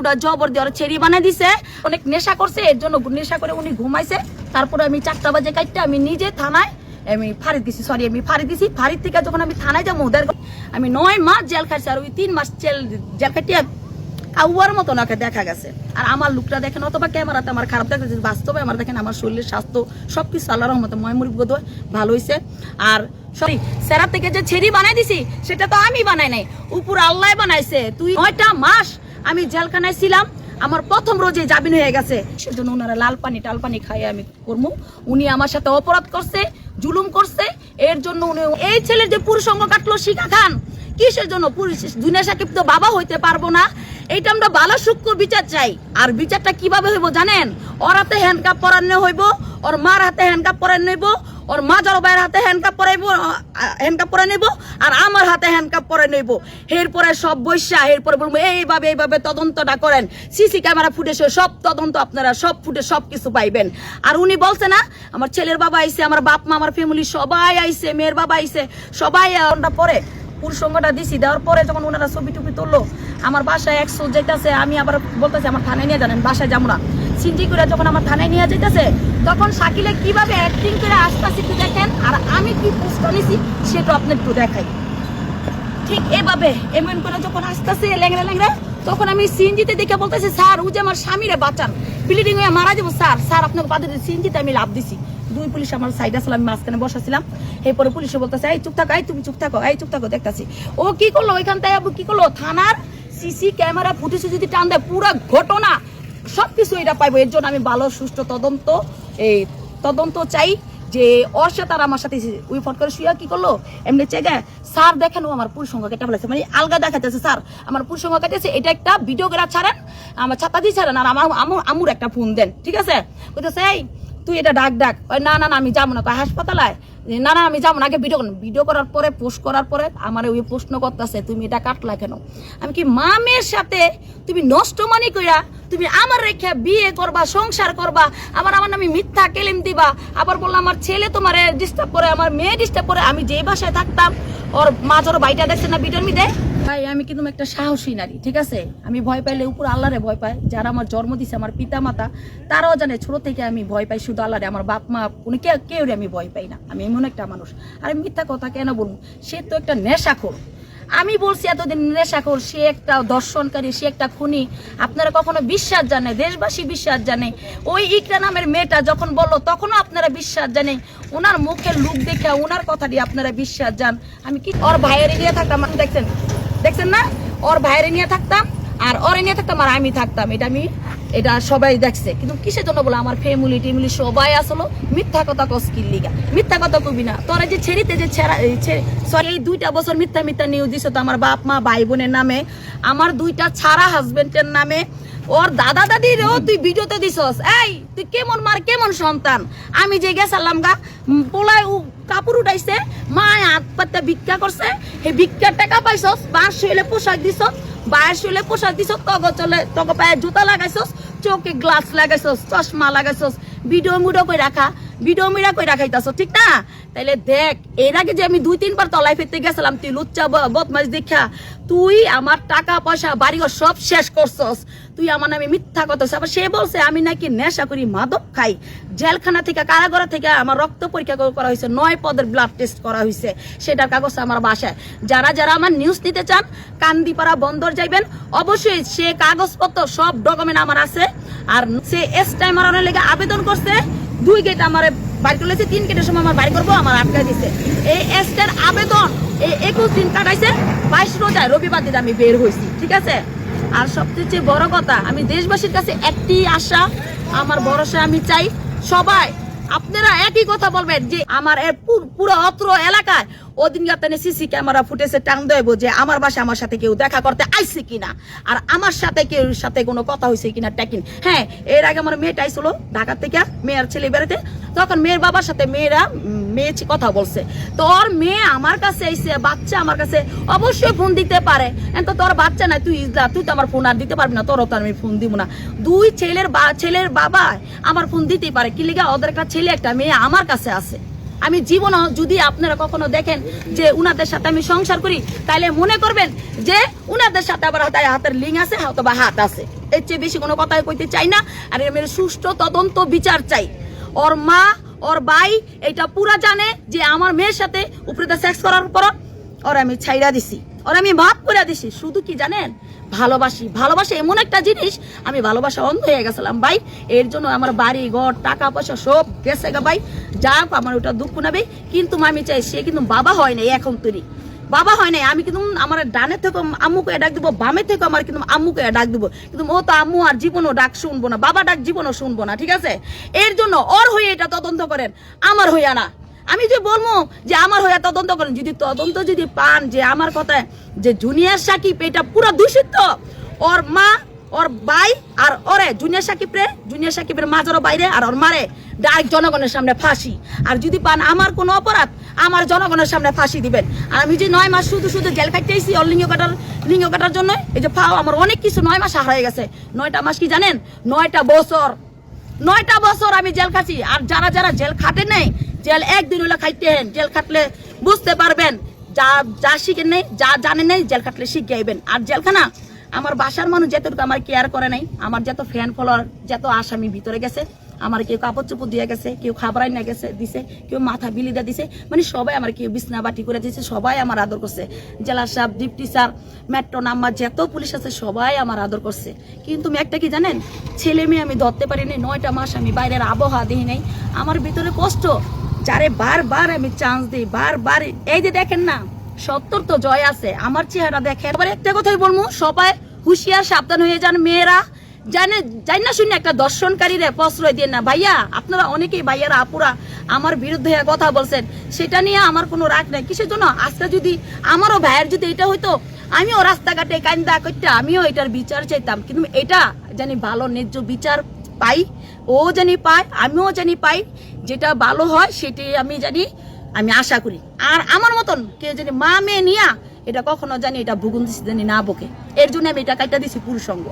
উঠা জবর দিয়ে ছেড়ি বানাই দিছে। অনেক নেশা করছে, এর জন্য নেশা করে উনি ঘুমাইছে। তারপরে আমি চারটা বাজে কাটতে আমি নিজে থানায় আমি ফাড়ি দিছি সরি আমি ফাড়ি দিছি। ফাড়ির থেকে যখন আমি থানায় যাব ওদের আমি নয় মাস জেল খাইছি আর ওই তিন মাস জেল জেল খাটিয়ে কাউয়ার মতো ওনাকে দেখা গেছে। আর আমার লুকটা দেখেন, অথবা ক্যামেরাতে আমার খারাপ দেখা যাচ্ছে বাস্তবে আমার দেখেন, আমার শরীরের স্বাস্থ্য সবকিছু আল্লাহ রহমতে ময়মুরি বোধ হয় ভালো হয়েছে আর সরি সেরা থেকে যে ছেড়ি বানাই দিছি, সেটা তো আমি বানাই নাই। উপর আল্লাহ বানাইছে, তুই নয়টা মাস আমি জেলখানায় ছিলাম, আমার প্রথম রোজে জামিন হয়ে গেছে। সেজন্য ওনারা লাল পানি, টাল পানি খাইয়ে আমি করব উনি আমার সাথে অপরাধ করছে, জুলুম করছে, এর জন্য উনি এই ছেলের যে পুরুষঙ্গ কাটলো শিখা খান, কিসের জন্য পুলিশ দুনিয়া তো বাবা হইতে পারব না। এইটা আমরা বালা সূক্ষ্ম বিচার চাই। আর বিচারটা কীভাবে হইব জানেন? ওর হাতে হ্যান্ডকাপ পরানো হইব, ওর মার হাতে হ্যান্ডকাপ পরানো হইব ওর মা জড় ভাইয়ের হাতে হ্যান্ডকাপ পরাইব হ্যান্ডকাপ পরে নেব, আর আমার হাতে হ্যান্ডকাপ পরে নেব। এরপরে সব বৈশা এরপরে বলব, এইভাবে এইভাবে তদন্তটা করেন। সিসি ক্যামেরা ফুটেছে সব তদন্ত আপনারা, সব ফুটে সব কিছু পাইবেন। আর উনি বলছে না, আমার ছেলের বাবা আইছে, আমার বাপ মা, আমার ফ্যামিলি সবাই আইছে, মেয়ের বাবা আইছে, সবাই ওটা পরে। পুরসঙ্গটা দিছি, দেওয়ার পরে যখন ওনারা ছবি টুপি তুললো, আমার বাসায় একশো যেতেছে আমি আবার বলতেছি, আমার থানায় নিয়ে জানেন, বাসায় যাব না। সিনজি করে যখন আমার থানায় নিয়ে যেতেছে তখন শাকিলে কীভাবে অ্যাক্টিং করে আসতেছি একটু দেখেন আর আমি কি পোস্ট নিছি সেটা আপনি একটু দেখাই। ঠিক এভাবে, এমন করে যখন আসতেছে ল্যাংরা ল্যাংরা তখন আমি সিনজিতে দেখে বলতেছি, স্যার ও যে আমার স্বামীরে বাঁচান। ব্লিডিং হয়ে মারা যাব, স্যার। স্যার, আপনাকে বাদে সিনজিতে আমি লাভ দিছি। দুই পুলিশ আমার সাইড আসলে, আমি মাঝখানে বসাছিলাম। এরপরে পুলিশে বলতেছে, এই, চুপ থাকো, এই, তুমি চুপ থাকো, এই, চুপ থাকো, দেখতেছি। ও কি করল? ওইখান থেকে কি করল? থানার সিসি ক্যামেরা ফুটেছে যদি টান দেয়, পুরো ঘটনা সবকিছু এটা পাইবো। এর জন্য আমি ভালো, সুষ্ঠু তদন্ত, এই তদন্ত চাই যে ওর সাথে আর আমার সাথে উই ফট করে শুয়ে কি করল? এমনি চেগে, স্যার দেখেন আমার পুরুষ সংখ্যা কেটে ফেলেছে। মানে আলগা দেখাতেছে স্যার, আমার পুরুষ সংখ্যা কেটেছে। এটা একটা ভিডিও করে ছাড়েন, আমার ছাতা দিয়ে ছাড়েন, আর আমার আমুর একটা ফোন দেন, ঠিক আছে? বলতেছে এই, তুই এটা ডাক ডাক। ওই না না না, আমি যাব না। কয়, হাসপাতালায়? না না, আমি যাব না। আগে ভিডিও ভিডিও করার পরে পোস্ট করার পরে আমার ওই প্রশ্ন করতেছে, তুমি এটা কাটলা কেন? আমি কি, মামের সাথে তুমি নষ্ট মানি কইরা তুমি আমার রেখে বিয়ে করবা, সংসার করবা, আবার আমার নামে মিথ্যা কেলেম দিবা। আবার বললাম আমার ছেলে তোমার ডিস্টার্ব করে, আমার মেয়ে ডিস্টার্ব করে, আমি যে বাসায় থাকতাম, ওর মাঝর বাইটা দেখছে না বিটার মিদে ভাই, আমি কিন্তু একটা সাহসী নারী, ঠিক আছে? আমি ভয় পাইলে উপর আল্লাহরে ভয় পাই যারা আমার জন্ম দিছে আমার পিতা মাতা তারাও জানে ছোট থেকে আমি ভয় পাই, শুধু আল্লাহরে, আমার বাপ মা উনি কেউ আমি ভয় পাই না। আমি এমন একটা মানুষ। আর মিথ্যা কথা কেন বলব? সে তো একটা নেশা নেশাখোর। আমি বলছি এতদিন নেশাখোর সে একটা দর্শনকারী, সে একটা খুনি। আপনারা কখনো বিশ্বাস জানে, দেশবাসী বিশ্বাস জানে। ওই ইকরা নামের মেয়েটা যখন বলল, তখনও আপনারা বিশ্বাস জানে। ওনার মুখের লুক দেখে, ওনার কথাটি আপনারা বিশ্বাস জান আমি কি ওর ভাইয়ের নিয়ে থাকতাম দেখছেন? দেখছেন না? ওর ভাইয়ের নিয়ে থাকতাম, আর ওরে নিয়ে থাকতাম, আর আমি থাকতাম। এটা আমি এটা সবাই দেখছে। কিন্তু কিসের জন্য বলে? আমার ফ্যামিলি টেমিলি সবাই আসলো। মিথ্যা কথা কস্কিল লিগা? মিথ্যা কথা কবি না। তোরা যে ছেড়িতে যে ছেড়া সরি এই দুইটা বছর মিথ্যা মিথ্যা নিউজ দিছে তো আমার বাপ মা ভাই বোনের নামে। আমার দুইটা ছাড়া হাজবেন্ডের নামে। ওর দাদা দাদিরও তুই ভিডিওতে দিছস। এই, তুই কেমন মার, কেমন সন্তান? আমি যে গেছিলাম গা পোলায় কাপড় উঠাইছে, মা হাত পাতে ভিক্ষা করছে, সেই ভিক্ষার টাকা পাইছস, বাঁশ শুলে পোশাক দিছ বাঁশ শুইলে পোশাক দিছ তগ চলে, তগ পায়ে জুতা লাগাইছস চোখে গ্লাস লাগাইছস, চশমা লাগাইছস, ভিডিও মুডো করে রাখা। ভিডিও মিরা কই রাখাইতাছ ঠিক না? তাইলে দেখ, এর আগে যে আমি দুই, তিনবার তলায় ফিরতে গেছিলাম, তুই লুচ্চা বদমাস দেখা তুই আমার টাকা, পয়সা, বাড়িঘর সব শেষ করছস। তুই আমার নামে মিথ্যা কথা আবার সে বলছে, আমি নাকি নেশা করি, মাদক খাই। জেলখানা থেকে, কারাগার থেকে আমার রক্ত পরীক্ষা করা- করা হয়েছে, নয় পদের ব্লাড টেস্ট করা হয়েছে। সেটার কাগজ আমার বাসায়। যারা যারা আমার নিউজ নিতে চান, কান্দিপাড়া বন্দর যাইবেন, অবশ্যই সে কাগজপত্র, সব ডকুমেন্ট আমার আছে। আর সে এস টাইম লেগে আবেদন করছে দুই গেট আমার বাড়ি তুলেছে তিন গেটের সময় আমার বাড়ি করব, আমার আটকা দিছে। এই এসটার আবেদন এই একুশ দিন কাটাইছে, বাইশ রোজায় রবিবার দিন আমি বের হয়েছি, ঠিক আছে? আর সবচেয়ে বড় কথা, আমি দেশবাসীর কাছে একটি আশা, আমার ভরসা আমি চাই, সবাই, আপনারা একই কথা বলবেন যে আমার পুরো অত্র এলাকায় ওদিন গাতানে সিসি ক্যামেরা ফুটেছে টাং দেবো যে আমার বাসা আমার সাথে কেউ দেখা করতে আইছে কিনা। আর আমার সাথে কেউ সাথে কোনো কথা হয়েছে কিনা ট্যাকিন হ্যাঁ এর আগে আমার মেয়েটা আইছিল ঢাকা থেকে, মেয়ের ছেলে বেড়াতে তখন মেয়ের বাবার সাথে মেয়েরা মেয়ে কথা বলছে। তোর মেয়ে আমার কাছে আইছে, বাচ্চা আমার কাছে অবশ্যই ফোন দিতে পারে। তো তোর বাচ্চা নাই, তুই ইজলা, তুই তো আমার ফোন আর দিতে পারবি না, তোরও তো আমি ফোন দিব না। দুই ছেলের বা, ছেলের বাবা আমার ফোন দিতেই পারে। কি লিগা? ওদের একটা ছেলে, একটা মেয়ে আমার কাছে আছে। আমি জীবনও যদি আপনারা কখনো দেখেন যে উনাদের সাথে আমি সংসার করি, তাহলে মনে করবেন যে উনাদের সাথে আবার হাতে- হাতের লিং আছে হয়তো বা হাত আছে। এর চেয়ে বেশি কোনো কথা কইতে চাই না। আর এর সুষ্ঠু তদন্ত বিচার চাই। ওর মা, ওর ভাই, এটা পুরা জানে যে আমার মেয়ের সাথে উপরে সেক্স করার পর ওর আমি ছাইরা দিছি। ওর আমি মাফ করে দিছি। শুধু কি জানেন? ভালোবাসি। ভালোবাসা এমন একটা জিনিস আমি ভালোবাসা অন্ধ হয়ে গেছিলাম। ভাই এর জন্য আমার বাড়ি ঘর টাকা পয়সা সব গেছে গা ভাই। যা হোক, আমার ওটা দুঃখ নেবে কিন্তু আমি চাই সে কিন্তু বাবা হয় নাই এখন তৈরি বাবা হয় নাই আমি কিন্তু আমার ডানে থেকে আম্মুকে ডাক দিব বামে থেকে আমার কিন্তু আম্মুকে ডাক দিব। কিন্তু ও তো আম্মু আর জীবনও ডাক শুনব না বাবা ডাক জীবনও শুনব না ঠিক আছে? এর জন্য ওর হয়ে এটা তদন্ত করেন আমার হইয়া না। আমি যে বলব যে আমার হয়ে তদন্ত করেন। যদি তদন্ত যদি পান যে আমার কথায়, যে জুনিয়র সাকিব এটা পুরো দূষিত, ওর মা, ওর বাই আর ওরে, জুনিয়র সাকিব রে জুনিয়র সাকিবের মাঝারও বাইরে আর ওর মারে, ডাইরেক্ট জনগণের সামনে ফাঁসি। আর যদি পান আমার কোনো অপরাধ, আমার জনগণের সামনে ফাঁসি দিবেন। আর আমি যে নয় মাস শুধু শুধু জেল কাটতেছি ওর লিঙ্গ কাটার লিঙ্গ কাটার জন্য এই যে ফাও, আমার অনেক কিছু নয় মাস হারিয়ে গেছে। নয়টা মাস কি জানেন? নয়টা বছর। নয়টা বছর আমি জেল খাচ্ছি। আর যারা যারা জেল খাটে নেই জেল একদিন হলে খাইতেন, জেল খাটলে বুঝতে পারবেন, যা যা শিখেন নেই, যা জানেন নেই, জেল খাটলে শিখে আইবেন। আর জেলখানা, আমার বাসার মানুষ যতটুকু আমার কেয়ার করে নাই, আমার যত ফ্যান ফলোয়ার যত আসামি ভিতরে গেছে, আমার কেউ কাপড় চোপড় দিয়ে গেছে, কেউ খাবার না গেছে, দিছে, কেউ মাথা বিলি দিয়ে দিছে মানে সবাই আমার কেউ বিছনা বাটি করে দিছে, সবাই আমার আদর করছে। জেলা সাহেব, ডিপটি স্যার মেট্রো নাম্বার যত পুলিশ আছে, সবাই আমার আদর করছে। কিন্তু একটা কি জানেন, ছেলে মেয়ে আমি ধরতে পারিনি, নয়টা মাস আমি বাইরের আবহাওয়া দিই নাই, আমার ভিতরে কষ্ট। যারে বারবার আমি চান্স দিই বারবার এই যে দেখেন না, সত্তর তো জয় আছে, আমার চেহারা দেখেন। এবার একটা কথাই বলব, সবাই হুঁশিয়ার, সাবধান হয়ে যান মেয়েরা। জানে, জানি না শুনে একটা দর্শনকারীরা প্রশ্রয় দিয়ে না। ভাইয়া, আপনারা অনেকেই ভাইয়ারা, আপুরা আমার বিরুদ্ধে কথা বলছেন, সেটা নিয়ে আমার কোনো রাগ নাই। কিসের জন্য? আজকে যদি আমারও ভাইয়ের যদি এটা হইতো, আমিও রাস্তাঘাটে কান্দা করতে আমিও এটার বিচার চাইতাম। কিন্তু এটা জানি ভালো, ন্যায্য বিচার পাই, ও জানি পায়, আমিও জানি পাই, যেটা ভালো হয় সেটি আমি জানি, আমি আশা করি। আর আমার মতন কেউ জানি মা মেয়ে নিয়া, এটা কখনো জানি এটা ভুগুন দিছি জানি না বকে। এর জন্য আমি এটা কাইটা দিছি পুরুষ সঙ্গ